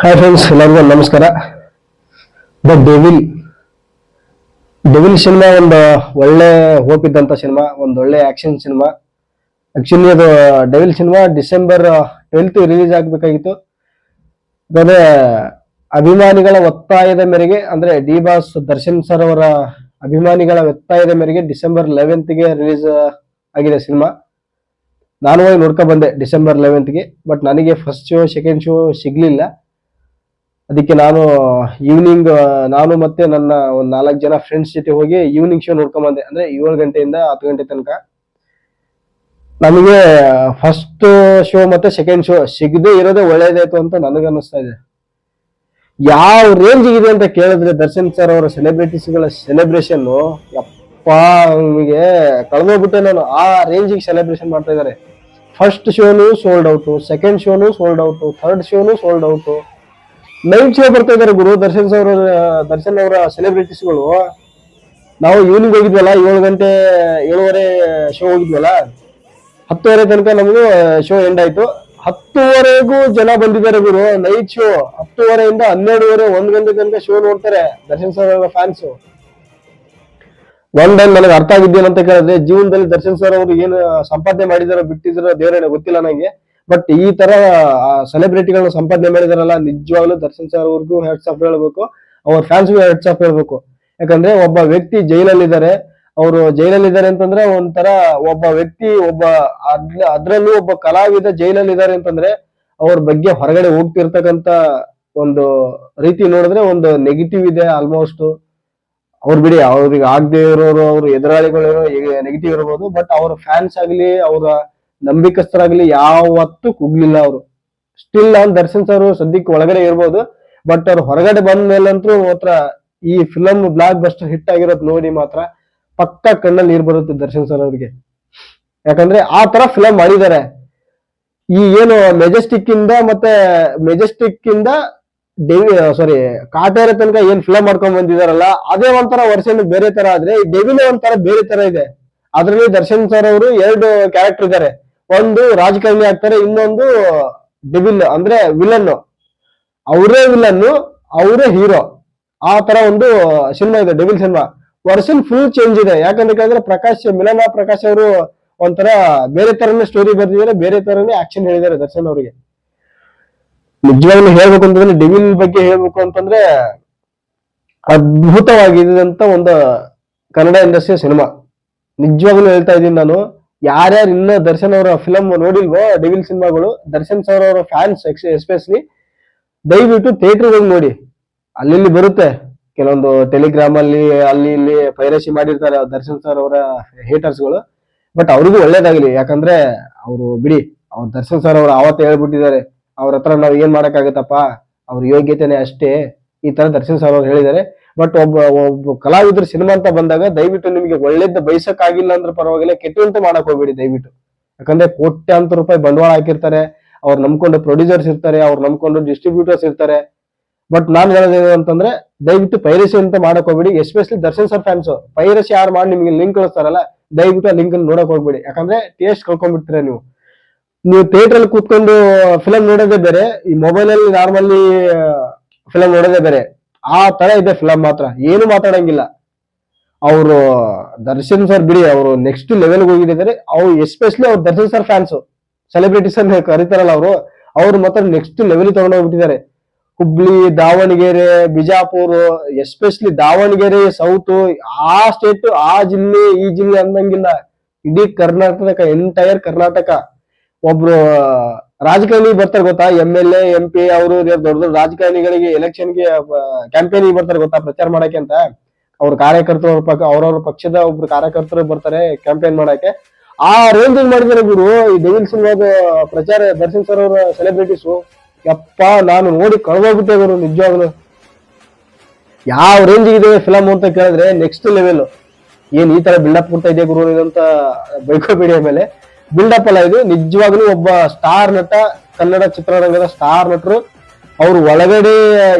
Hi friends ಎಲ್ಲರಿಗೂ ನಮಸ್ಕಾರ. The devil devil cinema ಒಂದು ಒಳ್ಳೆ ಹೋಪ್ ಇದ್ದಂಥ ಸಿನಿಮಾ ಒಂದು ಒಳ್ಳೆ ಆಕ್ಷನ್ ಸಿನಿಮಾ ಆಕ್ಚುಲಿ ಅದು Devil cinema December twelfth release ಆಗಬೇಕಾಗಿತ್ತು. ಅದೇ ಅಭಿಮಾನಿಗಳ ಒತ್ತಾಯದ ಮೇರೆಗೆ, ಅಂದ್ರೆ ಡಿ ಬಾಸ್ ದರ್ಶನ್ ಸರ್ ಅವರ ಅಭಿಮಾನಿಗಳ ಒತ್ತಾಯದ ಮೇರೆಗೆ ಡಿಸೆಂಬರ್ ಲೆವೆಂತ್ಗೆ ರಿಲೀಸ್ ಆಗಿದೆ ಸಿನಿಮಾ ನಾನು ಹೋಗಿ ನೋಡ್ಕೊಂಡ್ಬಂದೆ ಡಿಸೆಂಬರ್ ಲೆವೆಂತ್ಗೆ ಬಟ್ ನನಗೆ ಫಸ್ಟ್ ಶೋ ಸೆಕೆಂಡ್ ಶೋ ಸಿಗ್ಲಿಲ್ಲ. ಅದಕ್ಕೆ ನಾನು ಈವ್ನಿಂಗ್ ನಾನು ಮತ್ತೆ ನನ್ನ ಒಂದು ನಾಲ್ಕು ಜನ ಫ್ರೆಂಡ್ಸ್ ಜೊತೆ ಹೋಗಿ ಈವ್ನಿಂಗ್ ಶೋ ನೋಡ್ಕೊಂಬಂದೆ ಅಂದ್ರೆ ಏಳು ಗಂಟೆಯಿಂದ ಹತ್ತು ಗಂಟೆ ತನಕ. ನಮಗೆ ಫಸ್ಟ್ ಶೋ ಮತ್ತೆ ಸೆಕೆಂಡ್ ಶೋ ಸಿಗದೆ ಇರೋದೇ ಒಳ್ಳೇದಾಯ್ತು ಅಂತ ನನಗೆ ಅನಿಸ್ತಾ ಇದೆ. ಯಾವ ರೇಂಜ್ ಇದೆ ಅಂತ ಕೇಳಿದ್ರೆ ದರ್ಶನ್ ಸರ್ ಅವರ ಸೆಲೆಬ್ರಿಟೀಸ್ಗಳ ಸೆಲೆಬ್ರೇಷನ್ ಯಪ್ಪ, ನಿಮಗೆ ಕಳೆದೋಗ್ಬಿಟ್ಟೆ ನಾನು. ಆ ರೇಂಜಿಗೆ ಸೆಲೆಬ್ರೇಷನ್ ಮಾಡ್ತಾ ಇದ್ದಾರೆ ಫಸ್ಟ್ ಶೋನು ಸೋಲ್ಡ್ ಔಟು ಸೆಕೆಂಡ್ ಶೋನು ಸೋಲ್ಡ್ ಔಟು ಥರ್ಡ್ ಶೋನು ಸೋಲ್ಡ್ ಔಟು ನೈಟ್ ಶೋ ಬರ್ತಾ ಇದಾರೆ ಗುರು. ದರ್ಶನ್ ಸರ್ ದರ್ಶನ್ ಅವರ ಸೆಲೆಬ್ರಿಟೀಸ್ಗಳು ನಾವು ಈವ್ನಿಂಗ್ ಹೋಗಿದ್ವಲ್ಲ, ಏಳು ಗಂಟೆ, ಏಳುವರೆ ಶೋ ಹೋಗಿದ್ವಲ್ಲ? ಹತ್ತುವರೆ ತನಕ ನಮಗೂ ಶೋ ಎಂಡ್ ಆಯ್ತು. ಹತ್ತುವರೆಗೂ ಜನ ಬಂದಿದ್ದಾರೆ ಗುರು ನೈಟ್ ಶೋ ಹತ್ತುವರೆಯಿಂದ ಹನ್ನೆರಡುವರೆ, ಒಂದ್ ಗಂಟೆ ತನಕ ಶೋ ನೋಡ್ತಾರೆ ದರ್ಶನ್ ಸರ್ ಅವರ ಫ್ಯಾನ್ಸ್ ಒಂದ್ ಟೈಮ್ ನನಗೆ ಅರ್ಥ ಆಗಿದ್ದೇನಂತ ಕೇಳಿದ್ರೆ, ಜೀವನದಲ್ಲಿ ದರ್ಶನ್ ಸರ್ ಅವರು ಏನು ಸಂಪಾದನೆ ಮಾಡಿದಾರೋ ಬಿಟ್ಟಿದಾರೋ ದೇವರೇ ಗೊತ್ತಿಲ್ಲ ನಂಗೆ. ಬಟ್ ಈ ತರ ಸೆಲೆಬ್ರಿಟಿಗಳನ್ನ ಸಂಪಾದನೆ ಮಾಡಿದಾರಲ್ಲ, ನಿಜವಾಗ್ಲೂ ದರ್ಶನ್ ಸರ್ ಅವ್ರಿಗೂ ಹೆಡ್ಸ್ ಆಫ್ ಹೇಳ್ಬೇಕು. ಅವ್ರ ಫ್ಯಾನ್ಸ್ಗೂ ಹೆಡ್ಸ್ ಆಫ್ ಹೇಳ್ಬೇಕು. ಯಾಕಂದ್ರೆ ಒಬ್ಬ ವ್ಯಕ್ತಿ ಜೈಲಲ್ಲಿದ್ದಾರೆ. ಅವರು ಜೈಲಲ್ಲಿ ಜೈಲಲ್ಲಿದ್ದಾರೆ ಅಂತಂದ್ರೆ ಒಂಥರ ಒಬ್ಬ ವ್ಯಕ್ತಿ, ಒಬ್ಬ ಅದ್ರಲ್ಲೂ ಒಬ್ಬ ಕಲಾವಿದ ಜೈಲಲ್ಲಿ ಜೈಲಲ್ಲಿದ್ದಾರೆ ಅಂತಂದ್ರೆ ಅವ್ರ ಬಗ್ಗೆ ಹೊರಗಡೆ ಹೋಗ್ತಿರ್ತಕ್ಕಂತ ಒಂದು ರೀತಿ ನೋಡಿದ್ರೆ ಒಂದು ನೆಗೆಟಿವ್ ಇದೆ ಆಲ್ಮೋಸ್ಟ್ ಅವ್ರು ಬಿಡಿ, ಅವ್ರಿಗೆ ಆಗದೆ ಇರೋರು, ಅವ್ರ ಎದುರಾಳಿಗಳಿರೋ ನೆಗೆಟಿವ್ ಇರ್ಬೋದು. ಬಟ್ ಅವ್ರ ಫ್ಯಾನ್ಸ್ ಆಗ್ಲಿ, ಅವರ ನಂಬಿಕಸ್ಥರಾಗ್ಲಿ ಯಾವತ್ತೂ ಕುಗ್ಲಿಲ್ಲ ಅವರು. ಸ್ಟಿಲ್ ಅವ್ನು ದರ್ಶನ್ ಸರ್ ಸದ್ಯಕ್ಕೆ ಒಳಗಡೆ ಇರ್ಬೋದು ಬಟ್ ಅವ್ರು ಹೊರಗಡೆ ಬಂದ ಮೇಲಂತೂ ಮಾತ್ರ ಈ ಫಿಲಮ್ ಬ್ಲಾಕ್ ಬಸ್ಟರ್ ಹಿಟ್ ಆಗಿರೋದು ನೋಡಿ ಮಾತ್ರ ಪಕ್ಕ ಕಣ್ಣಲ್ಲಿ ನೀರು ಬರುತ್ತೆ ದರ್ಶನ್ ಸರ್ ಅವ್ರಿಗೆ. ಯಾಕಂದ್ರೆ ಆ ತರ ಫಿಲಮ್ ಮಾಡಿದ್ದಾರೆ. ಈ ಏನು ಮೆಜೆಸ್ಟಿಕ್ ಇಂದ ಮತ್ತೆ ಮೆಜೆಸ್ಟಿಕ್ ಇಂದ ಡೆವಿ ಸಾರಿ ಕಾಟೇರ ತನಕ ಏನ್ ಫಿಲಮ್ ಮಾಡ್ಕೊಂಡ್ ಬಂದಿದಾರಲ್ಲ ಅದೇ ಒಂಥರ ವರ್ಷನ್ ಬೇರೆ ತರ ಆದ್ರೆ ಡೆವಿನೇ ಒಂಥರ ಬೇರೆ ತರ ಇದೆ. ಅದ್ರಲ್ಲಿ ದರ್ಶನ್ ಸರ್ ಅವರು ಎರಡು ಕ್ಯಾರೆಕ್ಟರ್ ಇದ್ದಾರೆ. ಒಂದು ರಾಜಕಾರಣಿ ಆಗ್ತಾರೆ, ಇನ್ನೊಂದು ಡೆವಿಲ್ ಅಂದ್ರೆ ವಿಲನ್ ಅವರೇ ವಿಲನ್ ಅವರೇ ಹೀರೋ ಆ ತರ ಒಂದು ಸಿನಿಮಾ ಇದೆ Devil cinema version full change ಇದೆ. ಯಾಕಂದ್ರೆ ಕೇಳಿದ್ರೆ ಪ್ರಕಾಶ್, ಮಿಲನ ಪ್ರಕಾಶ್ ಅವರು ಒಂಥರ ಬೇರೆ ತರನೇ ಸ್ಟೋರಿ ಬರ್ತಿದ್ದಾರೆ ಬೇರೆ ತರನೇ ಆಕ್ಷನ್ ಹೇಳಿದ್ದಾರೆ ದರ್ಶನ್ ಅವರಿಗೆ. ನಿಜವಾಗ್ಲೂ ಹೇಳ್ಬೇಕು ಅಂತಂದ್ರೆ ಡೆವಿಲ್ ಬಗ್ಗೆ ಹೇಳ್ಬೇಕು ಅಂತಂದ್ರೆ ಅದ್ಭುತವಾಗಿದಂತ ಒಂದು ಕನ್ನಡ ಇಂಡಸ್ಟ್ರಿಯ ಸಿನಿಮಾ ನಿಜವಾಗ್ಲೂ ಹೇಳ್ತಾ ಇದ್ದೀನಿ ನಾನು. ಯಾರ್ಯಾರು ಇನ್ನ ದರ್ಶನ್ ಅವರ ಫಿಲಮ್ ನೋಡಿಲ್ವೋ ಡೆವಿಲ್ ಸಿನಿಮಾಗಳು ದರ್ಶನ್ ಸರ್ ಅವರ ಫ್ಯಾನ್ಸ್ ಎಸ್ಪೆಷಲಿ ದಯವಿಟ್ಟು ಥಿಯೇಟರ್ ಹೋಗಿ ನೋಡಿ. ಅಲ್ಲಿ ಬರುತ್ತೆ. ಕೆಲವೊಂದು ಟೆಲಿಗ್ರಾಮ್ ಅಲ್ಲಿ ಅಲ್ಲಿ ಇಲ್ಲಿ ಪೈರಸಿ ಮಾಡಿರ್ತಾರೆ ದರ್ಶನ್ ಸರ್ ಅವರ ಹೇಟರ್ಸ್ಗಳು ಬಟ್ ಅವ್ರಿಗೂ ಒಳ್ಳೇದಾಗಲಿ. ಯಾಕಂದ್ರೆ ಅವರು ಬಿಡಿ, ಅವ್ರ ದರ್ಶನ್ ಸರ್ ಅವರು ಆವತ್ತು ಹೇಳ್ಬಿಟ್ಟಿದ್ದಾರೆ. ಅವ್ರ ಹತ್ರ ನಾವ್ ಏನ್ ಮಾಡಕ್ಕಾಗತ್ತಪ್ಪ? ಅವ್ರ ಯೋಗ್ಯತೆನೆ ಅಷ್ಟೇ. ಈ ತರ ದರ್ಶನ್ ಸರ್ ಅವ್ರು ಹೇಳಿದ್ದಾರೆ. ಬಟ್ ಒಬ್ಬ ಒಬ್ಬ ಕಲಾವಿದ್ರ ಸಿನಿಮಾ ಅಂತ ಬಂದಾಗ ದಯವಿಟ್ಟು ನಿಮಗೆ ಒಳ್ಳೇದ್ ಬಯಸಕ್ಕಾಗಿಲ್ಲ ಅಂದ್ರೆ ಪರವಾಗಿಲ್ಲ ಕೆಟ್ಟಂತೂ ಮಾಡಕ್ ಹೋಗ್ಬೇಡಿ ದಯವಿಟ್ಟು. ಯಾಕಂದ್ರೆ ಕೋಟ್ಯಾಂತರ ರೂಪಾಯಿ ಬಂಡವಾಳ ಹಾಕಿರ್ತಾರೆ, ಅವ್ರು ನಂಬ್ಕೊಂಡು ಪ್ರೊಡ್ಯೂಸರ್ಸ್ ಇರ್ತಾರೆ, ಅವ್ರು ನಂಬ್ಕೊಂಡು ಡಿಸ್ಟ್ರಿಬ್ಯೂಟರ್ಸ್ ಇರ್ತಾರೆ. ಬಟ್ ನಾನು ಹೇಳೋದೇನು ಅಂತಂದ್ರೆ, ದಯವಿಟ್ಟು ಪೈರಸಿ ಅಂತ ಮಾಡಕ್ ಹೋಗ್ಬೇಡಿ especially Darshan sir fans piracy ಯಾರು ಮಾಡಿ ನಿಮಗೆ ಲಿಂಕ್ ಕಳಿಸ್ತಾರಲ್ಲ, ದಯವಿಟ್ಟು ಆ ಲಿಂಕ್ ನೋಡಕ್ ಹೋಗ್ಬೇಡಿ. ಯಾಕಂದ್ರೆ ಟೇಸ್ಟ್ ಕಳ್ಕೊಂಡ್ಬಿಡ್ತೀರಾ ನೀವು. ನೀವು ಥಿಯೇಟರ್ ಅಲ್ಲಿ ಕೂತ್ಕೊಂಡು ಫಿಲಮ್ ನೋಡೋದೇ ಬೇರೆ, ಈ ಮೊಬೈಲ್ ಅಲ್ಲಿ ನಾರ್ಮಲಿ ಫಿಲಮ್ ನೋಡೋದೇ ಬೇರೆ. ಆ ತರ ಇದೆ ಫಿಲಮ್ ಮಾತ್ರ. ಏನು ಮಾತಾಡಂಗಿಲ್ಲ. ಅವರು ದರ್ಶನ್ ಸರ್ ಬಿಡಿ, ಅವರು ನೆಕ್ಸ್ಟ್ ಲೆವೆಲ್ ಹೋಗಿದ್ದಾರೆ. ಅವ್ರು ಎಸ್ಪೆಷಲಿ ಅವ್ರು ದರ್ಶನ್ ಸರ್ ಫ್ಯಾನ್ಸ್ ಸೆಲೆಬ್ರಿಟೀಸ್ ಅನ್ನ ಕರೀತಾರಲ್ಲ ಅವರು. ಅವ್ರು ಮಾತ್ರ ನೆಕ್ಸ್ಟ್ ಲೆವೆಲ್ ತಗೊಂಡೋಗ್ಬಿಟ್ಟಿದ್ದಾರೆ ಹುಬ್ಳಿ, ದಾವಣಗೆರೆ, ಬಿಜಾಪುರ ಎಸ್ಪೆಷಲಿ ದಾವಣಗೆರೆ ಸೌತ್ ಆ ಸ್ಟೇಟ್ ಆ ಜಿಲ್ಲೆ, ಈ ಜಿಲ್ಲೆ ಅಂದಂಗಿಲ್ಲ. ಇಡೀ ಕರ್ನಾಟಕ ಎಂಟೈರ್ ಕರ್ನಾಟಕ. ಒಬ್ರು ರಾಜಕಾರಣಿ ಬರ್ತಾರೆ ಗೊತ್ತಾ? M L A M P ಅವರು ದೊಡ್ಡ ದೊಡ್ಡ ರಾಜಕಾರಣಿಗಳಿಗೆ ಎಲೆಕ್ಷನ್ಗೆ ಕ್ಯಾಂಪೇನಿಗೆ ಬರ್ತಾರೆ ಗೊತ್ತಾ ಪ್ರಚಾರ ಮಾಡಕ್ಕೆ ಅಂತ? ಅವ್ರ ಕಾರ್ಯಕರ್ತರು ಅವ್ರ ಅವ್ರವ್ರ ಪಕ್ಷದ ಒಬ್ರು ಕಾರ್ಯಕರ್ತರು ಬರ್ತಾರೆ ಕ್ಯಾಂಪೇನ್ ಮಾಡಕ್ಕೆ. ಆ ರೇಂಜ್ ಮಾಡಿದ್ರೆ ಗುರು, ಈ ಡೆವಿಲ್ ಸಿಂಗ್ ಪ್ರಚಾರ, ದರ್ಶನ್ ಸರ್ ಅವರ ಸೆಲೆಬ್ರಿಟೀಸು ಯಪ್ಪ, ನಾನು ನೋಡಿ ಕಳ್ದೋಗ್ಬಿಟ್ಟೆ ಗುರು, ನಿಜವಾಗ್ಲು. ಯಾವ ರೇಂಜ್ ಇದೆ ಫಿಲಮ್ ಅಂತ ಕೇಳಿದ್ರೆ ನೆಕ್ಸ್ಟ್ ಲೆವೆಲ್ ಏನ್ ಈ ತರ ಬಿಲ್ಡಪ್ ಕೊಡ್ತಾ ಇದೆ ಗುರು ಅಂತ ಬೈಕೋಬೇಡಿ ಮೇಲೆ. ಬಿಲ್ಡಪ್ ಅಲ್ಲ ಇದು. ನಿಜವಾಗ್ಲೂ ಒಬ್ಬ ಸ್ಟಾರ್ ನಟ, ಕನ್ನಡ ಚಿತ್ರರಂಗದ ಸ್ಟಾರ್ ನಟರು, ಅವ್ರು ಒಳಗಡೆ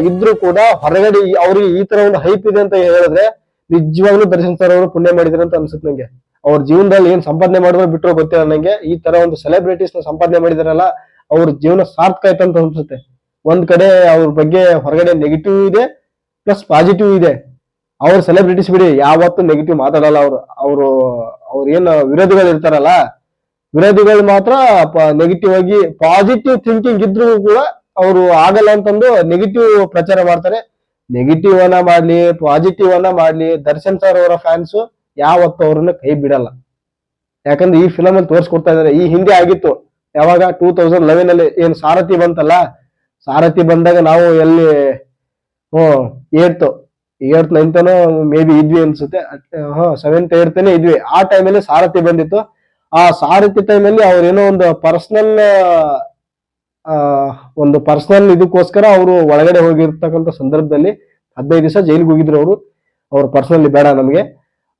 ಇದ್ರು ಕೂಡ ಹೊರಗಡೆ ಅವ್ರಿಗೆ ಈ ತರ ಒಂದು ಹೈಪ್ ಇದೆ ಅಂತ ಹೇಳಿದ್ರೆ ನಿಜವಾಗ್ಲೂ ದರ್ಶನ್ ಸರ್ ಅವರು ಪುಣ್ಯ ಮಾಡಿದ್ರು ಅಂತ ಅನ್ಸುತ್ತೆ ನಂಗೆ. ಅವ್ರ ಜೀವನದಲ್ಲಿ ಏನ್ ಸಂಪಾದನೆ ಮಾಡಿದ್ರು ಬಿಟ್ಟರು ಗೊತ್ತಿಲ್ಲ ನಂಗೆ. ಈ ತರ ಒಂದು ಸೆಲೆಬ್ರಿಟೀಸ್ನ ಸಂಪಾದನೆ ಮಾಡಿದಾರಲ್ಲ, ಅವ್ರ ಜೀವನ ಸಾರ್ಥಕ ಆಯ್ತು ಅಂತ ಅನ್ಸುತ್ತೆ. ಒಂದ್ ಕಡೆ ಅವ್ರ ಬಗ್ಗೆ ಹೊರಗಡೆ ನೆಗೆಟಿವ್ ಇದೆ ಪ್ಲಸ್ ಪಾಸಿಟಿವ್ ಇದೆ. ಅವ್ರ ಸೆಲೆಬ್ರಿಟೀಸ್ ಬಿಡಿ, ಯಾವತ್ತೂ ನೆಗೆಟಿವ್ ಮಾತಾಡಲ್ಲ ಅವರು. ಅವರು ಅವ್ರ ಏನ್ ವಿರೋಧಿಗಳು ಇರ್ತಾರಲ್ಲ ವಿರೋಧಿಗಳು ಮಾತ್ರ ನೆಗೆಟಿವ್ ಆಗಿ ಪಾಸಿಟಿವ್ ಥಿಂಕಿಂಗ್ ಇದ್ರೂ ಕೂಡ ಅವರು ಆಗಲ್ಲ ಅಂತಂದು ನೆಗೆಟಿವ್ ಪ್ರಚಾರ ಮಾಡ್ತಾರೆ. ನೆಗೆಟಿವ್ ಅನ್ನ ಮಾಡ್ಲಿ ಪಾಸಿಟಿವ್ ಅನ್ನ ಮಾಡ್ಲಿ, ದರ್ಶನ್ ಸರ್ ಅವರ ಫ್ಯಾನ್ಸ್ ಯಾವತ್ತು ಅವ್ರನ್ನ ಕೈ ಬಿಡಲ್ಲ. ಯಾಕಂದ್ರೆ ಈ ಫಿಲಮ್ ಅಲ್ಲಿ ತೋರಿಸ್ಕೊಡ್ತಾ ಇದಾರೆ, ಈ ಹಿಂದೆ ಆಗಿತ್ತು. ಯಾವಾಗ ಟೂ ತೌಸಂಡ್ ಲೆವೆನ್ ಅಲ್ಲಿ ಏನ್ ಸಾರಥಿ ಬಂತಲ್ಲ, ಸಾರಥಿ ಬಂದಾಗ ನಾವು ಎಲ್ಲಿ ಹ್ಮ್ ಏಡ್ತು ಏಡ್ತ್ ನೈನ್ತನೋ ಮೇ ಬಿ ಇದ್ವಿ ಅನ್ಸುತ್ತೆ. ಹಾ ಸೆವೆಂತ್ ಏಡ್ತನೇ ಇದ್ವಿ. ಆ ಟೈಮಲ್ಲಿ ಸಾರಥಿ ಬಂದಿತ್ತು. ಆ ಸಾರಥಿ ಟೈಮಲ್ಲಿ ಅವ್ರೇನೋ ಒಂದು ಪರ್ಸನಲ್ ಒಂದು ಪರ್ಸನಲ್ ಇದಕ್ಕೋಸ್ಕರ ಅವರು ಒಳಗಡೆ ಹೋಗಿರ್ತಕ್ಕಂಥ ಸಂದರ್ಭದಲ್ಲಿ ಹದಿನೈದು ದಿವಸ ಜೈಲಿಗೆ ಹೋಗಿದ್ರು ಅವರು. ಅವ್ರ ಪರ್ಸನಲಿ ಬೇಡ ನಮಗೆ.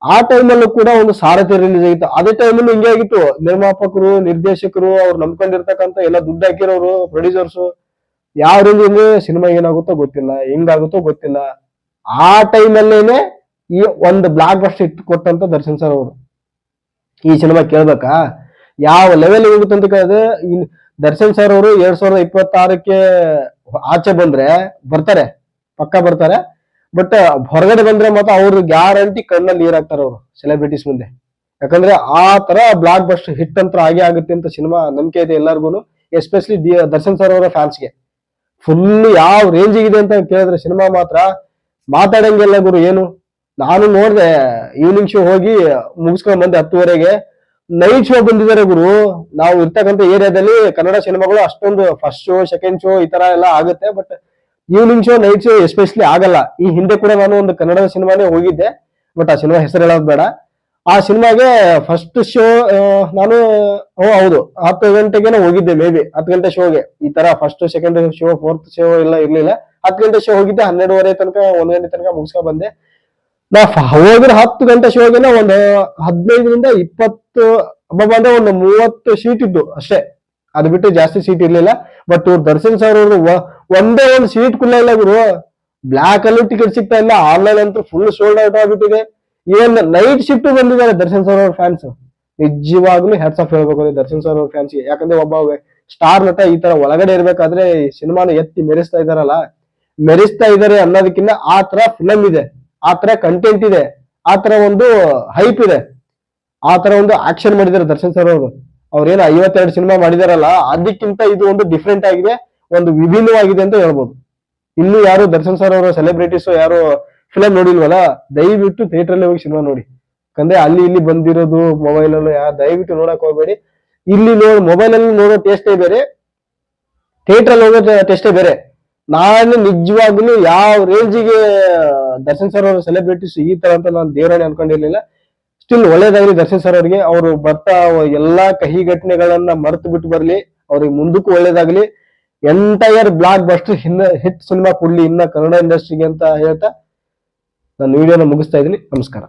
ಆ ಟೈಮಲ್ಲೂ ಕೂಡ ಒಂದು ಸಾರಥಿ ರಿಲೀಸ್ ಆಗಿತ್ತು. ಅದೇ ಟೈಮಲ್ಲೂ ಹಿಂಗೆ ಆಗಿತ್ತು. ನಿರ್ಮಾಪಕರು, ನಿರ್ದೇಶಕರು ಅವ್ರು ನಂಬ್ಕೊಂಡಿರ್ತಕ್ಕಂಥ ಎಲ್ಲ ದುಡ್ಡು ಹಾಕಿರೋರು ಪ್ರೊಡ್ಯೂಸರ್ಸು ಯಾವ ಸಿನಿಮಾ ಏನಾಗುತ್ತೋ ಗೊತ್ತಿಲ್ಲ, ಹೆಂಗಾಗುತ್ತೋ ಗೊತ್ತಿಲ್ಲ. ಆ ಟೈಮಲ್ಲೇನೆ ಈ ಒಂದು ಬ್ಲಾಕ್ ಬಸ್ಟ್ ಇಟ್ಟು ಕೊಟ್ಟಂತ ದರ್ಶನ್ ಸರ್ ಅವರು. ಈ ಸಿನಿಮಾ ಕೇಳ್ಬೇಕಾ? ಯಾವ ಲೆವೆಲ್ ಹೋಗುತ್ತೆ ಅಂತ ಕೇಳಿದ್ರೆ ದರ್ಶನ್ ಸರ್ ಅವರು ಎರಡ್ ಸಾವಿರದ ಇಪ್ಪತ್ತಾರಕ್ಕೆ ಆಚೆ ಬಂದ್ರೆ ಬರ್ತಾರೆ, ಪಕ್ಕ ಬರ್ತಾರೆ. ಬಟ್ ಹೊರಗಡೆ ಬಂದ್ರೆ ಮಾತ್ರ ಅವ್ರ ಗ್ಯಾರಂಟಿ ಕಣ್ಣಲ್ಲಿ ನೀರ್ ಹಾಕ್ತಾರೆ ಅವರು ಸೆಲೆಬ್ರಿಟೀಸ್ ಮುಂದೆ. ಯಾಕಂದ್ರೆ ಆ ತರ ಬ್ಲಾಕ್ ಬಸ್ಟ್ ಹಿಟ್ ಅಂತ ಆಗೇ ಆಗುತ್ತೆ ಅಂತ ಸಿನಿಮಾ ನಂಬಿಕೆ ಇದೆ ಎಲ್ಲರಿಗೂ ಎಸ್ಪೆಷಲಿ ದರ್ಶನ್ ಸರ್ ಅವರ ಫ್ಯಾನ್ಸ್ಗೆ ಫುಲ್ ಯಾವ ರೇಂಜ್ ಇದೆ ಅಂತ ಕೇಳಿದ್ರೆ ಸಿನಿಮಾ ಮಾತ್ರ ಮಾತಾಡಂಗಿಲ್ಲ ಗುರು ಏನು? ನಾನು ನೋಡ್ದೆ ಈವ್ನಿಂಗ್ ಶೋ ಹೋಗಿ ಮುಗಿಸ್ಕೊಂಡ್ ಬಂದೆ ಹತ್ತುವರೆಗೆ. ನೈಟ್ ಶೋ ಬಂದಿದ್ದಾರೆ ಗುರು. ನಾವು ಇರ್ತಕ್ಕಂಥ ಏರಿಯಾದಲ್ಲಿ ಕನ್ನಡ ಸಿನಿಮಾಗಳು ಅಷ್ಟೊಂದು ಫಸ್ಟ್ ಶೋ ಸೆಕೆಂಡ್ ಶೋ ಈ ತರ ಎಲ್ಲ ಆಗುತ್ತೆ. But evening show night show especially ಆಗಲ್ಲ. ಈ ಹಿಂದೆ ಕೂಡ ನಾನು ಒಂದು ಕನ್ನಡ ಸಿನಿಮಾನೇ ಹೋಗಿದ್ದೆ. ಬಟ್ ಆ ಸಿನಿಮಾ ಹೆಸರು ಹೇಳೋದು ಬೇಡ. ಆ ಸಿನಿಮಾಗೆ ಫಸ್ಟ್ ಶೋ ನಾನು ಹೌದು. ಹತ್ತು ಗಂಟೆಗೇನೆ ಹೋಗಿದ್ದೆ ಮೇ ಬಿ ಹತ್ತು ಗಂಟೆ ಶೋಗೆ ಈ ತರ first second show fourth show ಎಲ್ಲ ಇರ್ಲಿಲ್ಲ. ಹತ್ತು ಗಂಟೆ ಶೋ ಹೋಗಿದ್ದೆ. ಹನ್ನೆರಡುವರೆ ತನಕ, ಒಂದ್ ಗಂಟೆ ತನಕ ಮುಗಿಸ್ಕೊಂಡ್ ಬಂದೆ. ನಾ ಹೋಗಿರೋ ಹತ್ತು ಗಂಟೆ ಶೋಗೆನ ಒಂದು ಹದಿನೈದರಿಂದ ಇಪ್ಪತ್ತು ಹಬ್ಬ ಅಂದ್ರೆ ಒಂದು ಮೂವತ್ತು ಸೀಟ್ ಇದ್ದು ಅಷ್ಟೇ. ಅದು ಬಿಟ್ಟು ಜಾಸ್ತಿ ಸೀಟ್ ಇರ್ಲಿಲ್ಲ. ಬಟ್ ಇವ್ರು ದರ್ಶನ್ ಸರ್ ಅವರು ಒಂದೇ ಒಂದು ಸೀಟ್ ಕುಲ್ಲ ಇಲ್ಲ ಗುರು. ಬ್ಲಾಕ್ ಅಲ್ಲಿ ಟಿಕೆಟ್ ಸಿಗ್ತಾ ಇಲ್ಲ ಆನ್ಲೈನ್ ಅಂತೂ ಫುಲ್ ಸೋಲ್ಡ್ ಔಟ್ ಆಗ್ಬಿಟ್ಟಿದೆ. ಏನ್ ನೈಟ್ ಶಿಫ್ಟ್ ಬಂದಿದ್ದಾರೆ ದರ್ಶನ್ ಸರ್ ಅವ್ರ ಫ್ಯಾನ್ಸ್ ನಿಜವಾಗ್ಲೂ ಹೆಡ್ಸ್ ಆಫ್ ಹೇಳ್ಬೇಕು ದರ್ಶನ್ ಸರ್ ಅವ್ರ ಫ್ಯಾನ್ಸ್ ಯಾಕಂದ್ರೆ ಒಬ್ಬ ಸ್ಟಾರ್ ನಟ ಈ ತರ ಒಳಗಡೆ ಇರ್ಬೇಕಾದ್ರೆ ಈ ಸಿನಿಮಾನ ಎತ್ತಿ ಮೆರೆಸ್ತಾ ಇದಾರಲ್ಲ ಮೆರೆಸ್ತಾ ಇದಾರೆ ಅನ್ನೋದಕ್ಕಿಂತ ಆ ತರ ಫಿಲಂ ಇದೆ. ಆ ತರ ಕಂಟೆಂಟ್ ಇದೆ ಆತರ ತರ ಒಂದು ಹೈಪ್ ಇದೆ ಆತರ ತರ ಒಂದು ಆಕ್ಷನ್ ಮಾಡಿದ್ದಾರೆ ದರ್ಶನ್ ಸರ್ ಅವರು. ಅವ್ರೇನು ಐವತ್ತೆರಡು ಸಿನಿಮಾ ಮಾಡಿದಾರಲ್ಲ, ಅದಕ್ಕಿಂತ ಇದು ಒಂದು ಡಿಫ್ರೆಂಟ್ ಆಗಿದೆ, ಒಂದು ವಿಭಿನ್ನವಾಗಿದೆ ಅಂತ ಹೇಳ್ಬೋದು. ಇನ್ನು ಯಾರು ದರ್ಶನ್ ಸರ್ ಅವರ ಸೆಲೆಬ್ರಿಟೀಸ್ ಯಾರು ಫಿಲಮ್ ನೋಡಿಲ್ವಲ್ಲ, ದಯವಿಟ್ಟು ಥಿಯೇಟರ್ ಅಲ್ಲಿ ಹೋಗಿ ಸಿನಿಮಾ ನೋಡಿ. ಯಾಕಂದ್ರೆ ಅಲ್ಲಿ ಇಲ್ಲಿ ಬಂದಿರೋದು ಮೊಬೈಲ್ ಅಲ್ಲೂ ದಯವಿಟ್ಟು ನೋಡಕ್ ಹೋಗ್ಬೇಡಿ. ಇಲ್ಲಿ ನೋಡ್ ಮೊಬೈಲ್ ಅಲ್ಲಿ ನೋಡೋ ಟೇಸ್ಟೇ ಬೇರೆ ಥಿಯೇಟರ್ ಅಲ್ಲಿ ಹೋಗೋ ಟೇಸ್ಟೇ ಬೇರೆ. ನಾನು ನಿಜವಾಗ್ಲೂ ಯಾವ ರೇಂಜಿಗೆ ದರ್ಶನ್ ಸರ್ ಅವರು ಸೆಲೆಬ್ರಿಟೀಸ್ ಈ ತರ ಅಂತ ನಾನು ದೇವರಾಣಿ ಅನ್ಕೊಂಡಿರ್ಲಿಲ್ಲ. ಸ್ಟಿಲ್ ಒಳ್ಳೇದಾಗ್ಲಿ ದರ್ಶನ್ ಸರ್ ಅವರಿಗೆ. ಅವರು ಬರ್ತಾ ಎಲ್ಲಾ ಕಹಿ ಘಟನೆಗಳನ್ನ ಮರೆತು ಬಿಟ್ಟು ಬರ್ಲಿ. ಅವ್ರಿಗೆ ಮುಂದಕ್ಕೂ ಒಳ್ಳೇದಾಗ್ಲಿ. ಎಂಟೈರ್ ಬ್ಲಾಕ್ ಬಸ್ಟರ್ ಹಿಂದ ಹಿಟ್ ಸಿನಿಮಾ ಕೊಡ್ಲಿ ಇನ್ನ ಕನ್ನಡ ಇಂಡಸ್ಟ್ರಿಗೆ ಅಂತ ಹೇಳ್ತಾ, ನಾನು ವಿಡಿಯೋನ ಮುಗಿಸ್ತಾ ಇದ್ದೀನಿ. ನಮಸ್ಕಾರ.